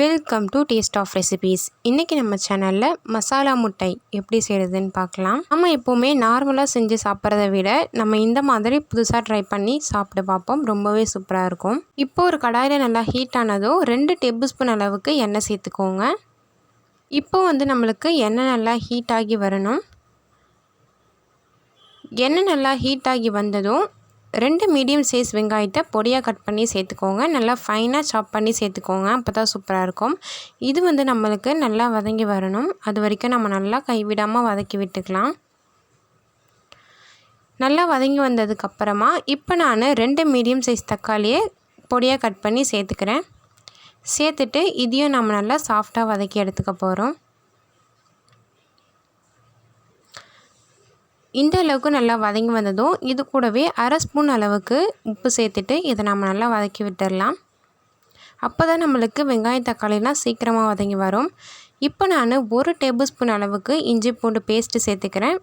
Welcome to Taste of Recipes இன்றைக்கி நம்ம சேனலில் மசாலா முட்டை எப்படி செய்கிறதுன்னு பார்க்கலாம். நம்ம எப்போவுமே நார்மலாக செஞ்சு சாப்பிட்றத விட நம்ம இந்த மாதிரி புதுசாக ட்ரை பண்ணி சாப்பிட்டு பார்ப்போம். ரொம்பவே சூப்பராக இருக்கும். இப்போ ஒரு கடாயில் நல்லா ஹீட் ஆனதோ ரெண்டு டேபிள் ஸ்பூன் அளவுக்கு எண்ணெய் சேர்த்துக்கோங்க. இப்போ வந்து நம்மளுக்கு எண்ணெய் நல்லா ஹீட் ஆகி வரணும். எண்ணெய் நல்லா ஹீட் ஆகி வந்ததும் ரெண்டு மீடியம் சைஸ் வெங்காயத்தை பொடியாக கட் பண்ணி சேர்த்துக்கோங்க. நல்லா ஃபைனாக சாப் பண்ணி சேர்த்துக்கோங்க. அப்போ தான் சூப்பராக இருக்கும். இது வந்து நம்மளுக்கு நல்லா வதங்கி வரணும். அது வரைக்கும் நம்ம நல்லா கைவிடாமல் வதக்கி விட்டுக்கலாம். நல்லா வதங்கி வந்ததுக்கப்புறமா இப்போ நான் ரெண்டு மீடியம் சைஸ் தக்காளியை பொடியாக கட் பண்ணி சேர்த்துக்கிறேன். சேர்த்துட்டு இதையும் நம்ம நல்லா சாஃப்டாக வதக்கி எடுத்துக்க போகிறோம் இந்த அளவுக்கு நல்லா வதங்கி வந்ததும் இது கூடவே அரை ஸ்பூன் அளவுக்கு உப்பு சேர்த்துட்டு இதை நம்ம நல்லா வதக்கி விட்டுடலாம். அப்போ தான் நம்மளுக்கு வெங்காயம் தக்காளிலாம் சீக்கிரமாக வதங்கி வரும். இப்போ நான் ஒரு டேபிள் ஸ்பூன் அளவுக்கு இஞ்சி பூண்டு பேஸ்ட்டு சேர்த்துக்கிறேன்.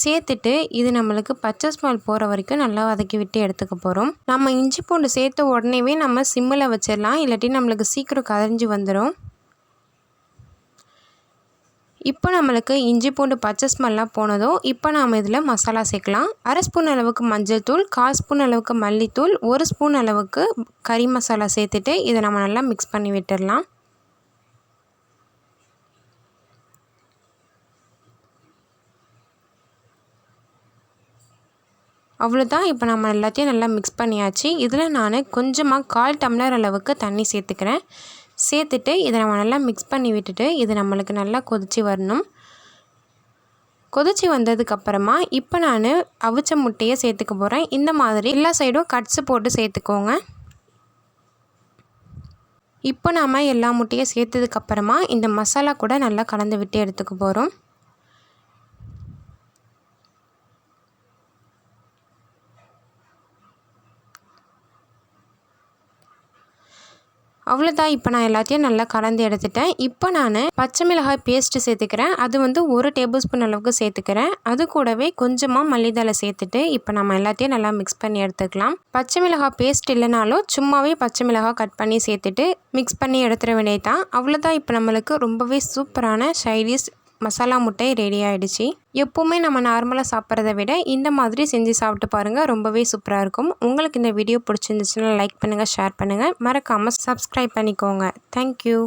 சேர்த்துட்டு இது நம்மளுக்கு பச்சை ஸ்மெல் போகிற வரைக்கும் நல்லா வதக்கி விட்டு எடுத்துக்க போகிறோம் நம்ம இஞ்சி பூண்டு சேர்த்த உடனேவே நம்ம சிம்மில் வச்சிடலாம். இல்லாட்டி நம்மளுக்கு சீக்கிரம் கரைஞ்சி வந்துடும் இப்போ நம்மளுக்கு இஞ்சி பூண்டு பச்சை ஸ்மெல்லாம் போனதும் இப்போ நாம் இதில் மசாலா சேர்க்கலாம். அரை ஸ்பூன் அளவுக்கு மஞ்சள் தூள் கால் ஸ்பூன் அளவுக்கு மல்லித்தூள் ஒரு ஸ்பூன் அளவுக்கு கறி மசாலா சேர்த்துட்டு இதை நம்ம நல்லா மிக்ஸ் பண்ணி விட்டுடலாம். அவ்வளோதான். இப்போ நம்ம எல்லாத்தையும் நல்லா மிக்ஸ் பண்ணியாச்சு. இதில் நான் கொஞ்சமாக கால் டம்ளர் அளவுக்கு தண்ணி சேர்த்துக்கிறேன். சேர்த்துட்டு இதை நம்ம நல்லா மிக்ஸ் பண்ணி விட்டுட்டு இது நம்மளுக்கு நல்லா கொதித்து வரணும். கொதிச்சு வந்ததுக்கப்புறமா இப்போ நான் அவிச்ச முட்டையை சேர்த்துக்க போகிறேன் இந்த மாதிரி எல்லா சைடும் கட்ஸு போட்டு சேர்த்துக்கோங்க. இப்போ நாம் எல்லா முட்டையும் சேர்த்ததுக்கப்புறமா இந்த மசாலா கூட நல்லா கலந்து விட்டு எடுத்துக்க போகிறோம் அவ்வளோதான் இப்போ நான் எல்லாத்தையும் நல்லா கலந்து எடுத்துட்டேன். இப்போ நான் பச்சை மிளகாய் பேஸ்ட்டு சேர்த்துக்கிறேன். அது வந்து ஒரு டேபிள் ஸ்பூன் அளவுக்கு சேர்த்துக்கிறேன். அது கூடவே கொஞ்சமாக மல்லிதலை சேர்த்துட்டு இப்போ நம்ம எல்லாத்தையும் நல்லா மிக்ஸ் பண்ணி எடுத்துக்கலாம். பச்சை மிளகாய் பேஸ்ட் இல்லைனாலும் சும்மாவே பச்சை மிளகாய் கட் பண்ணி சேர்த்துட்டு மிக்ஸ் பண்ணி எடுத்துட வேண்டியது தான் அவ்வளோதான் இப்போ நம்மளுக்கு ரொம்பவே சூப்பரான சைடிஷ் மசாலா முட்டை ரெடி ஆகிடுச்சு எப்போவுமே நம்ம நார்மலாக சாப்பிட்றத விட இந்த மாதிரி செஞ்சு சாப்பிட்டு பாருங்கள் ரொம்பவே சூப்பராக இருக்கும். உங்களுக்கு இந்த வீடியோ பிடிச்சிருந்துச்சுன்னா லைக் பண்ணுங்கள் ஷேர் பண்ணுங்கள் மறக்காமல் சப்ஸ்கிரைப் பண்ணிக்கோங்க. தேங்க்யூ